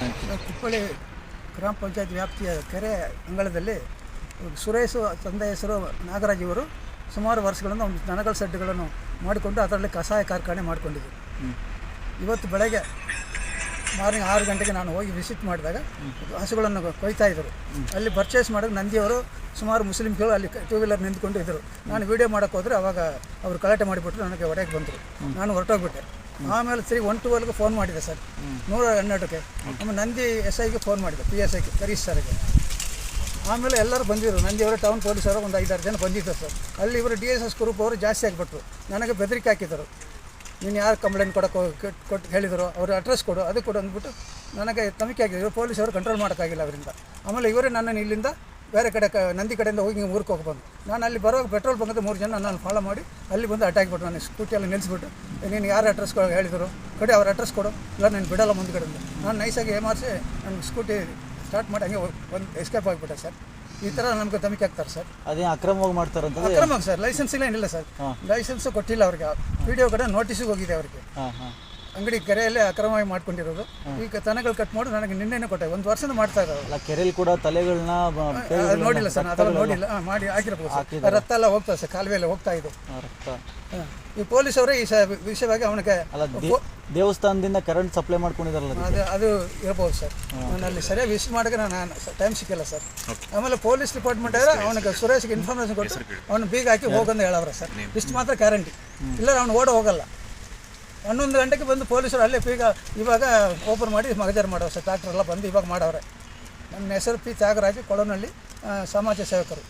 ಕುಪ್ಪಳಿ ಗ್ರಾಮ ಪಂಚಾಯತ್ ವ್ಯಾಪ್ತಿಯ ಕೆರೆ ಅಂಗಳದಲ್ಲಿ ಸುರೇಶ್ ತಂದೆ ಹೆಸರು ನಾಗರಾಜ್ ಇವರು ಸುಮಾರು ವರ್ಷಗಳಿಂದ ಒಂದು ದನಗಳ ಸೆಡ್ಗಳನ್ನು ಮಾಡಿಕೊಂಡು ಅದರಲ್ಲಿ ಕಷಾಯ ಕಾರ್ಖಾನೆ ಮಾಡಿಕೊಂಡಿದ್ದರು ಇವತ್ತು ಬೆಳಗ್ಗೆ ಮಾರ್ನಿಂಗ್ ಆರು ಗಂಟೆಗೆ ನಾನು ಹೋಗಿ ವಿಸಿಟ್ ಮಾಡಿದಾಗ ಹಸುಗಳನ್ನು ಕೊಯ್ತಾ ಇದ್ದರು. ಅಲ್ಲಿ ಪರ್ಚೇಸ್ ಮಾಡೋಕೆ ನಂದಿಯವರು ಸುಮಾರು ಮುಸ್ಲಿಮ್ಗಳು ಅಲ್ಲಿ ಟೂ ವೀಲರ್ ನಿಂತ್ಕೊಂಡು ಇದ್ದರು. ನಾನು ವೀಡಿಯೋ ಮಾಡೋಕ್ಕೆ ಹೋದರೆ ಅವಾಗ ಅವರು ಕಲಾಟೆ ಮಾಡಿಬಿಟ್ರು ನನಗೆ ಹೊಡೆಗೆ ಬಂದರು. ನಾನು ಹೊರಟೋಗ್ಬಿಟ್ಟೆ. ಆಮೇಲೆ ತ್ರೀ ಒನ್ ಟುವೆಲ್ಗೆ ಫೋನ್ ಮಾಡಿದೆ ಸರ್. ನೂರ ಹನ್ನೆರಡಕ್ಕೆ. ಆಮೇಲೆ ನಂದಿ ಎಸ್ ಐಗೆ ಫೋನ್ ಮಾಡಿದೆ ಪಿ ಎಸ್ ಐಗೆ ಕರೀಶ್ ಸರ್ಗೆ ಆಮೇಲೆ ಎಲ್ಲರೂ ಬಂದಿದ್ರು. ನಂದಿಯವರು ಟೌನ್ ಪೊಲೀಸರು ಒಂದು ಐದಾರು ಜನ ಬಂದಿದ್ದರು ಸರ್. ಅಲ್ಲಿ ಇವರು ಡಿ ಎಸ್ ಎಸ್ ಗ್ರೂಪ್ ಅವರು ಜಾಸ್ತಿ ಆಗಿಬಿಟ್ರು. ನನಗೆ ಬೆದರಿಕೆ ಹಾಕಿದರು. ನೀನು ಯಾರು ಕಂಪ್ಲೇಂಟ್ ಕೊಡೋಕೆ ಕೊಟ್ಟು ಹೇಳಿದರು? ಅವ್ರ ಅಡ್ರೆಸ್ ಕೊಡು ಅದು ಕೊಡು ಅಂದ್ಬಿಟ್ಟು ನನಗೆ ತಮಿಕೆ ಆಗಿದ್ರು ಪೊಲೀಸವರು ಕಂಟ್ರೋಲ್ ಮಾಡೋಕ್ಕಾಗಿಲ್ಲ ಅವರಿಂದ. ಆಮೇಲೆ ಇವರೇ ನನ್ನನ್ನು ಇಲ್ಲಿಂದ ಬೇರೆ ಕಡೆ ಕ ನಂದಿ ಕಡೆಯಿಂದ ಹೋಗಿ ಹಿಂಗೆ ಊರಿಗೆ ಹೋಗ್ಬಂದು. ನಾನು ಅಲ್ಲಿ ಬರೋ ಪೆಟ್ರೋಲ್ ಬಂಗದ ಮೂರು ಜನ ನಾನು ಫಾಲೋ ಮಾಡಿ ಅಲ್ಲಿ ಬಂದು ಅಟ್ಯಾಕ್ ಬಿಟ್ಟು ನಾನು ಸ್ಕೂಟಿಯಲ್ಲಿ ನಿಲ್ಲಿಸ್ಬಿಟ್ಟು ನೀನು ಯಾರು ಅಡ್ರೆಸ್ ಕೊಡು ಹೇಳಿದರು. ಕಡೆ ಅವ್ರ ಅಡ್ರೆಸ್ ಕೊಡು. ಇಲ್ಲ ನಾನು ಬಿಡಲ್ಲ ಮುಂದ್ಗಡೆಯಿಂದ ನಾನು ನೈಸಾಗಿ ಏಮಾರಿಸಿ ನನ್ನ ಸ್ಕೂಟಿ ಸ್ಟಾರ್ಟ್ ಮಾಡಿ ಹಂಗೆ ಒಂದು ಎಸ್ಕೇಪ್ ಆಗಿಬಿಟ್ಟೆ ಸರ್ ಈ ಥರ ನಮ್ಗೆ ಧಮಕಿ ಹಾಕ್ತಾರೆ ಸರ್ ಅದೇ ಅಕ್ರಮವಾಗಿ ಮಾಡ್ತಾರೆ ಅಕ್ರಮ ಸರ್ ಲೈಸೆನ್ಸ್ ಇಲ್ಲ ಏನಿಲ್ಲ ಸರ್ ಲೈಸೆನ್ಸ್ ಕೊಟ್ಟಿಲ್ಲ ಅವ್ರಿಗೆ. ವಿಡಿಯೋ ಕಡೆ ನೋಟಿಸಿಗೆ ಹೋಗಿದೆ ಅವ್ರಿಗೆ. ಹಾಂ ಹಾಂ. ಅಂಗಡಿ ಕೆರೆಯಲ್ಲೇ ಅಕ್ರಮವಾಗಿ ಮಾಡ್ಕೊಂಡಿರೋದು. ಈಗ ತನಗಳು ಕಟ್ ಮಾಡಿ ನನಗೆ ನಿನ್ನೆನೇ ಕೊಟ್ಟೆ. ಒಂದು ವರ್ಷದ ಮಾಡ್ತಾ ಇರೋದು ಅಲ್ಲ ಕೆರೆಯಲ್ಲಿ ಕೂಡ ತಲೆಗಳನ್ನ ಅದು ನೋಡಿಲ್ಲ ಸರ್ ಅದನ್ನ ನೋಡಿಲ್ಲ. ಹಾಂ ಮಾಡಿ ಹಾಕಿರ್ಬೋದು ಸರ್. ರಕ್ತ ಎಲ್ಲ ಹೋಗ್ತಾ ಸರ್ ಕಾಲುವೆಯಲ್ಲಿ ಹೋಗ್ತಾ ಇದೆ. ರಕ್ತ. ಪೊಲೀಸ್ ಈ ಪೊಲೀಸವರೇ ಈ ಸ ವಿಷಯವಾಗಿ ಅವನಿಗೆ ಅಲ್ಲ ದೇ- ದೇವಸ್ಥಾನದಿಂದ ಕರೆಂಟ್ ಸಪ್ಲೈ ಮಾಡ್ಕೊಂಡಿದಾರಲ್ಲ ಅದಕ್ಕೆ. ಅದು ಅದು ಇರ್ಬೋದು ಸರ್. ನಾನು ಅಲ್ಲಿ ಸರಿಯಾಗಿ ವಿಶ್ ಮಾಡೋಕೆ ನಾನು ಟೈಮ್ ಸಿಕ್ಕಿಲ್ಲ ಸರ್. ಆಮೇಲೆ ಪೊಲೀಸ್ ಡಿಪಾರ್ಟ್ಮೆಂಟ್ ಆದರೆ ಅವನಿಗೆ ಸುರೇಶ್ಗೆ ಇನ್ಫಾರ್ಮೇಷನ್ ಕೊಟ್ಟು ಅವನು ಬೀಗ ಹಾಕಿ ಹೋಗಂದು ಹೇಳವ್ರೆ ಸರ್. ಇಷ್ಟು ಮಾತ್ರ ಗ್ಯಾರಂಟಿ ಇಲ್ಲ ಅವ್ನು ಓಡ ಹೋಗಲ್ಲ. ಹನ್ನೊಂದು ಗಂಟೆಗೆ ಬಂದು ಪೊಲೀಸರು ಅಲ್ಲೇ ಈಗ ಇವಾಗ ಓಪನ್ ಮಾಡಿ ಮಗಜರ್ ಮಾಡೋರು ಸರ್ ಡಾಕ್ಟ್ರೆಲ್ಲ ಬಂದು ಇವಾಗ ಮಾಡೋರೆ ನನ್ನ ಹೆಸರು ಪಿ ತ್ಯಾಗರಾಜು, ಕೊಳನಹಳ್ಳಿ ಸಮಾಜ ಸೇವಕರು.